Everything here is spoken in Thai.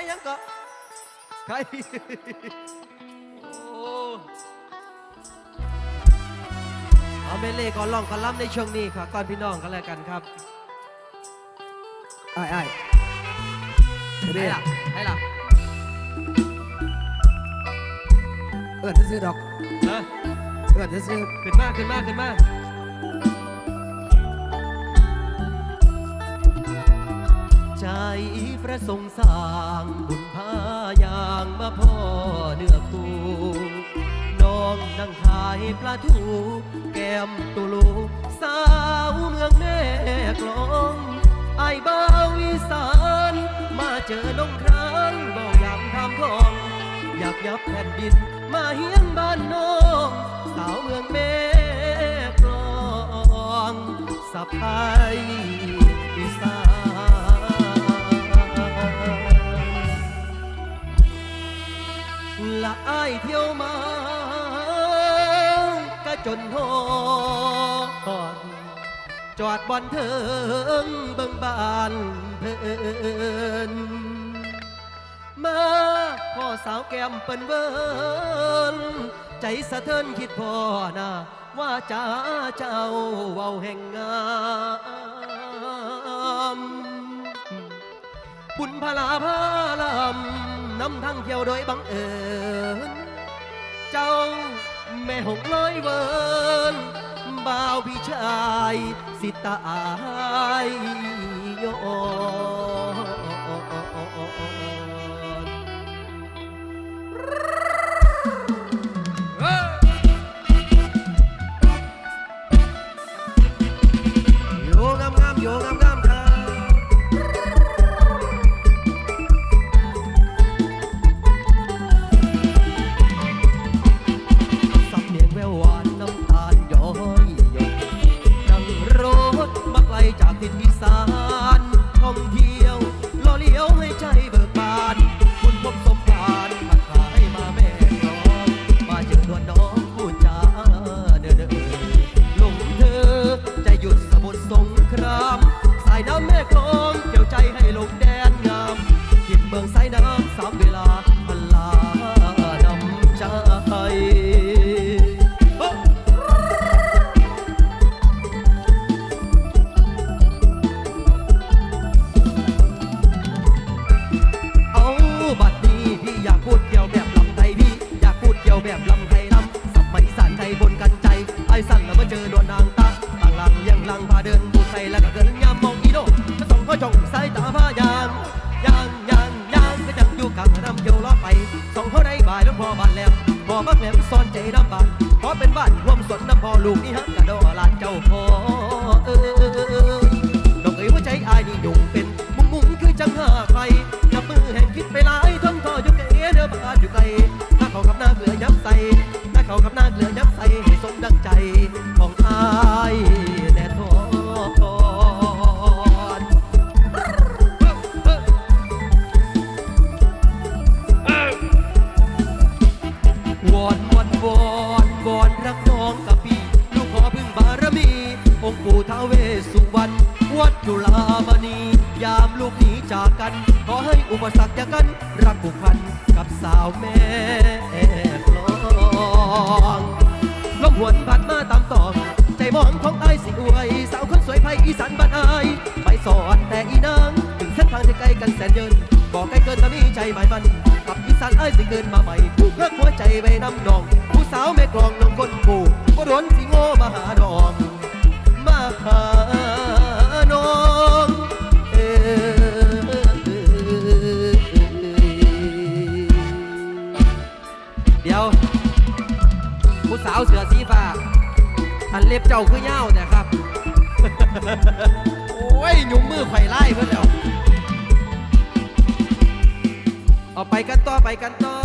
ายยังก็ขายโอ้เอาเมเล่ก่อนร้องก่อนล้ำในช่วงนี้ครับก่อนพี่น้องกันแล้วกันครับไอ้ไอ้ให้เรียล่ะให้ล่ะเอิดซื้อดอกเออเอิดซื้อขึ้นมาขึ้นมาขึ้นมา ใจประสงสร้างบุญพายางมาพ่อเนื้อคู่น้องนั่งขายปลาทูแก้มตุลูสาวเมืองแม่กลองไอ้บ้าวอีสานมาเจอน้องครั้งบอกอยากทำทอง อยากยับแผ่นดินมาเฮียนบ้านน้อง สาวเมืองแม่กลองสะพาย ละอายเที่ยวมากะจนหอนจอดบอนเทิงเบิ่งบานเพิ่นมาพ่อสาวแก้มเปิ้นเบิ้นใจสะเทินคิดพ่อนะว่าจ้าเจ้าเว้าแห่งงามบุญพลาพาลำ นำทางเที่ยวโดยบังเอิญ เจ้าแม่หงลอยเวินบ่าวพี่ชายสิตาอายยโยงามงามโยงาม ท่องเที่ยวล่อเลี้ยวให้ใจเบิกบาน คุณพบสมภารผักขายมาแม่น้องมาเจอดวนน้องพูดจาเด้อเด้อหลงเธอใจหยุดสมุทรสงคราม สายน้ำแม่กลองเกี่ยวใจให้ลงแดนงามทินเมืองสายน้ำ ก็จ้งสายตาพายางยางยางยางก็จังอยู่กลางน้ำเกี่ยวล้อไปส่องเขาได้บ่ายแล้วพอบานแหลมพอบักแหลมซ่อนใจน้ำบานขอเป็นบ้านรวมสวนน้ำพอลูกนี่ฮักกระโดลานเจ้าพ่อเออดอกเอ๋ยว่าใจอายนี่ยุ่งเป็นมุงมุงคือจังหาใครนับมือแห่งคิดไปหลายทั้งท่ออยู่ไกลเด้อบ้านอยู่ไกลถ้าเขากับหน้าเกลือยับใส่ถ้าเขากับหน้าเกลือยับใส่ให้สมดังใจ เวสสุวรรณวัดจุฬามณี ยามลูกหนีจากกัน ขอให้อุปสรรคอย่ากัน รักผูกพันกับสาวแม่กลองลมหวนพัดมาตามต่อ ใจมองของไอ้สิอวย สาวคนสวยไพอีสานบ้านอาย ไปสอนแต่อีนางถึงเส้นทางที่ไกลกันแสนเยินบอกไกลเกินแต่มีใจหมายมัน กับอีสานไอ้สิเกินมาใหม่ผู้เพื่อหัวใจไว้นำนอง ผู้สาวแม่กลองน้องคนาวเสือสีฟ้าอันเล็บเจ้าคือเย้าวแต่ครับ โอ้ยหยุ่มมือไข่ไล่เพื่อนแล้วเอาไปกันต่อไปกันต่อ